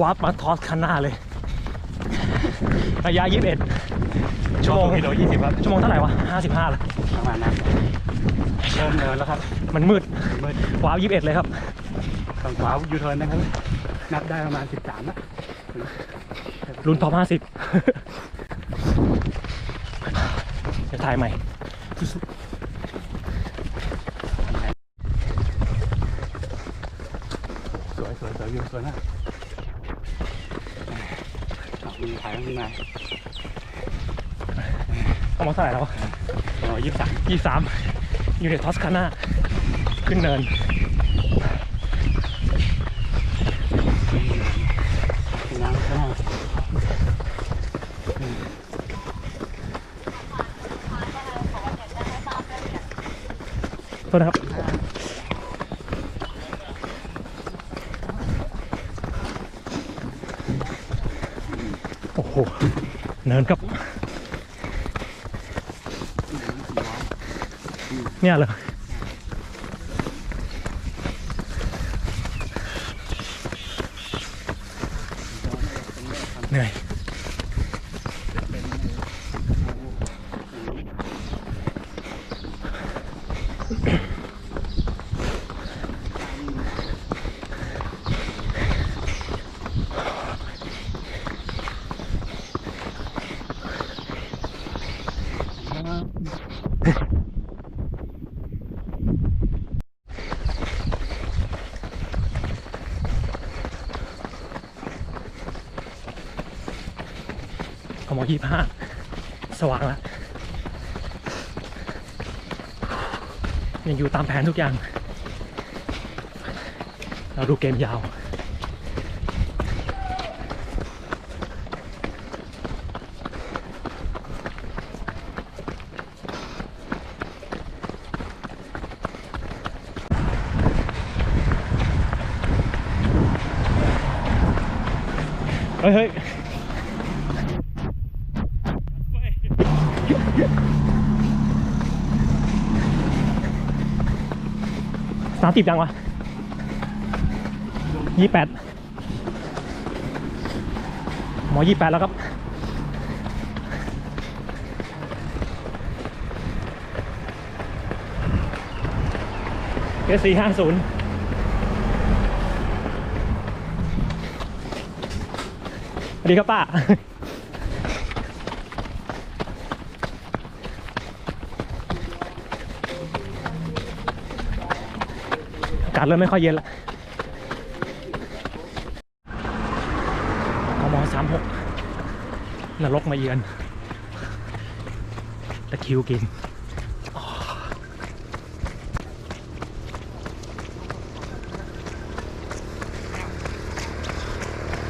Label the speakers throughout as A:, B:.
A: วาร์ปมาทอสคันหน้าเลย ระยะ 21 ชั่วโมง
B: กิโลยี่สิบครับ
A: ชั่วโมงเท่าไหร่วะ 55เลย
B: ประมาณนั้นเริ่มเดินแล้วครับ
A: มันมืด
B: มืด
A: ว้าว21 เลยครับ
B: ฝั่งขวายูเทิร์นนะครับ นับได้ประมาณสิบสามนะ
A: รุ่นท็อป50 เดี๋ยวถ่ายใหม่
B: สวยสวยสวยวิวสวยมา กอะมีถ่ายข้างใน
A: เอามาเท่าไหร่แล้ว
B: อ๋อยี่สิบสาม
A: ยี่สามอยู่ในทอสคาน่าขึ้นเนิน
B: น้ำข้างหน้า
A: โทษนะครับ โอ้โหเนินครับ เนี่ยเลยเหนื่อย ขโมยยี่ห้าสว่างแล้วยังอยู่ตามแผนทุกอย่าง เราดูเกมยาว เฮ้ยเฮ้ย สามสิบยังวะยี่แปดหมอยี่แปดแล้วครับ เอสสี่ห้าศูนย์สวัสดีครับป้าากาศเริ่มไม่ค่อยเย็นละกมสามหกนรกมาเยือนตะคิวกิน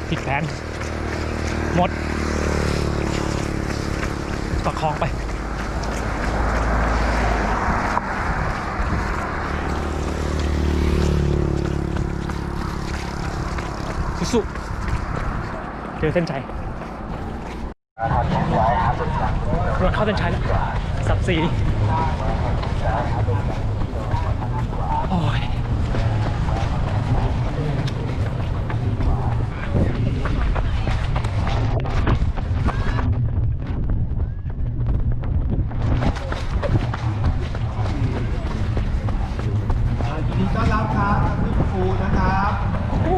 A: ผิดแผนหมดประคองไป สุ เจอเส้นชัยรถเข้าเส้นชัยแล้วสับสี่โอ้ย
C: ยินดีต้อนรับครับพี่ฟูนะครับโอ้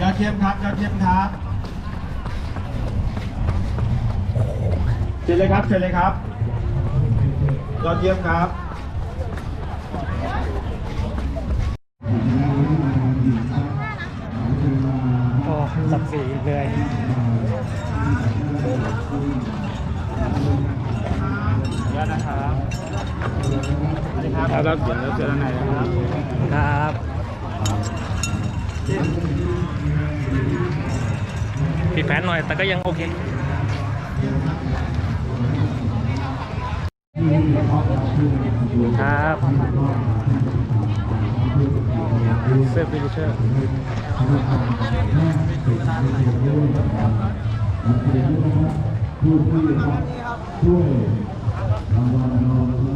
C: ยอดเยี่ยมครับยอด เยี่ยมครับเชิญเลยครับเชิญเลยครับยอดเยี่ยมครับ
A: โอ้สับสี่เหนื่อย
B: เยอะนะครับสวัสดีครับแล้วเดี๋ยวเจอกันไหนนะครับ
A: ครับ ผิดแผนหน่อย แต่ก็ยังโอเคครับเซฟฟิลิเชอร์
C: ผู้ที่ช่วย